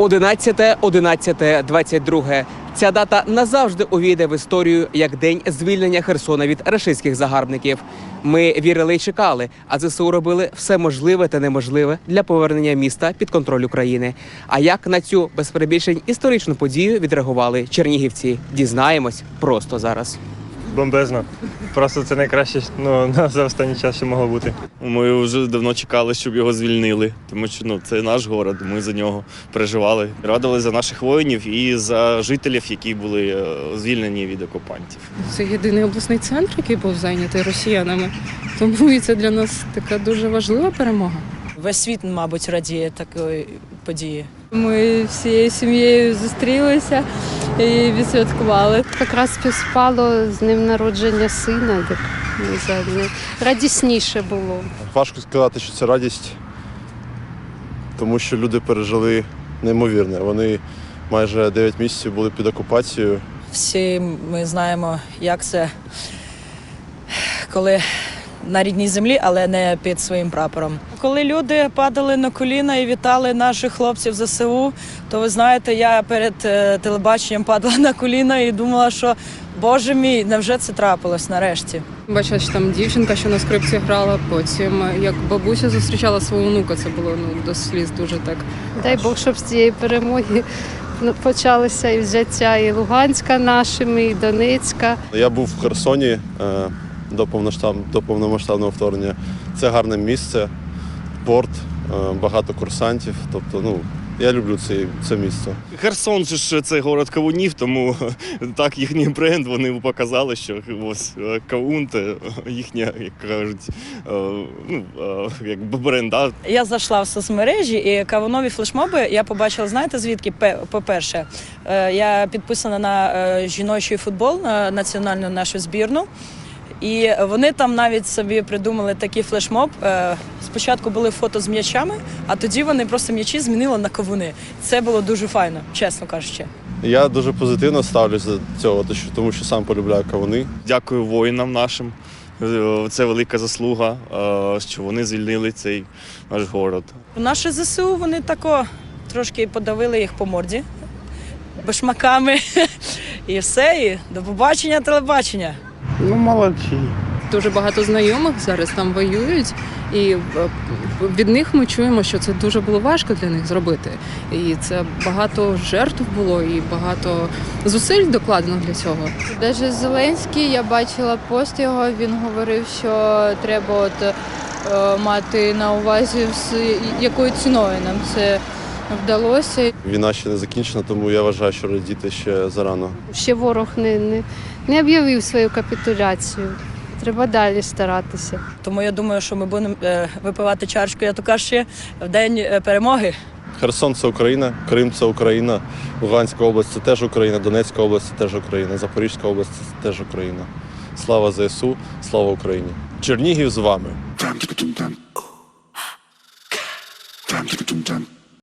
11, 11, 22. Ця дата назавжди увійде в історію як день звільнення Херсона від рашистських загарбників. Ми вірили і чекали, а ЗСУ робили все можливе та неможливе для повернення міста під контроль України. А як на цю без перебільшень історичну подію відреагували чернігівці? Дізнаємось просто зараз. Бомбезно. Просто це найкраще ну, за останній час, що могло бути. Ми вже давно чекали, щоб його звільнили, тому що ну це наш город. Ми за нього переживали. Радили за наших воїнів і за жителів, які були е, звільнені від окупантів. Це єдиний обласний центр, який був зайнятий росіянами. Тому і це для нас така дуже важлива перемога. Весь світ, мабуть, радіє такої події. Ми всією сім'єю зустрілися і відсвяткували. Якраз співспало з днем народження сина, так не знаю, радісніше було. Важко сказати, що це радість, тому що люди пережили неймовірне. Вони майже 9 місяців були під окупацією. Всі ми знаємо, як це, коли на рідній землі, але не під своїм прапором. Коли люди падали на коліна і вітали наших хлопців ЗСУ, то ви знаєте, я перед е, телебаченням падала на коліна і думала, що Боже мій, невже це трапилось нарешті? Бачила, що там дівчинка, що на скрипці грала. Потім як бабуся зустрічала свого онука, це було ну до сліз дуже так. Дай Бог, щоб з цієї перемоги ну, почалося і взяття і Луганська нашими, і Донецька. Я був в Херсоні е, до, повноштаб, до повномасштабного вторгнення. Це гарне місце, порт, е, багато курсантів. Тобто, ну, я люблю це, це місце. Херсон же ж це город кавунів, тому так їхній бренд вони показали, що ось е, кавун це їхня, як кажуть, е, ну як бренд. Да? Я зайшла в соцмережі і кавунові флешмоби я побачила, знаєте звідки? Пе- По-перше, я підписана на жіночий футбол, на національну нашу збірну. І вони там навіть собі придумали такий флешмоб. Е, Спочатку були фото з м'ячами, а тоді вони просто м'ячі змінили на кавуни. Це було дуже файно, чесно кажучи. Я дуже позитивно ставлюся до цього, тому що- сам полюбляю кавуни. Дякую воїнам нашим. Це велика заслуга, е, що вони звільнили цей наш город. Наші ЗСУ вони тако трошки подавили їх по морді башмаками. І все, і до побачення, телебачення. Ну, молодці. Дуже багато знайомих зараз там воюють, і е, від них ми чуємо, що це дуже було важко для них зробити. І це багато жертв було, і багато зусиль докладено для цього. Навіть Зеленський, я бачила пост його, він говорив, що треба от, е, мати на увазі, якою ціною нам це вдалося. Війна ще не закінчена, тому я вважаю, що радіти ще зарано. Ще ворог не, не, не об'явив свою капітуляцію. Треба далі старатися. Тому я думаю, що ми будемо е, випивати чарочку, я то ще в день е, перемоги. Херсон це Україна, Крим це Україна, Луганська область це теж Україна, Донецька область це теж Україна, Запорізька область це теж Україна. Слава ЗСУ, слава Україні! Чернігів з вами.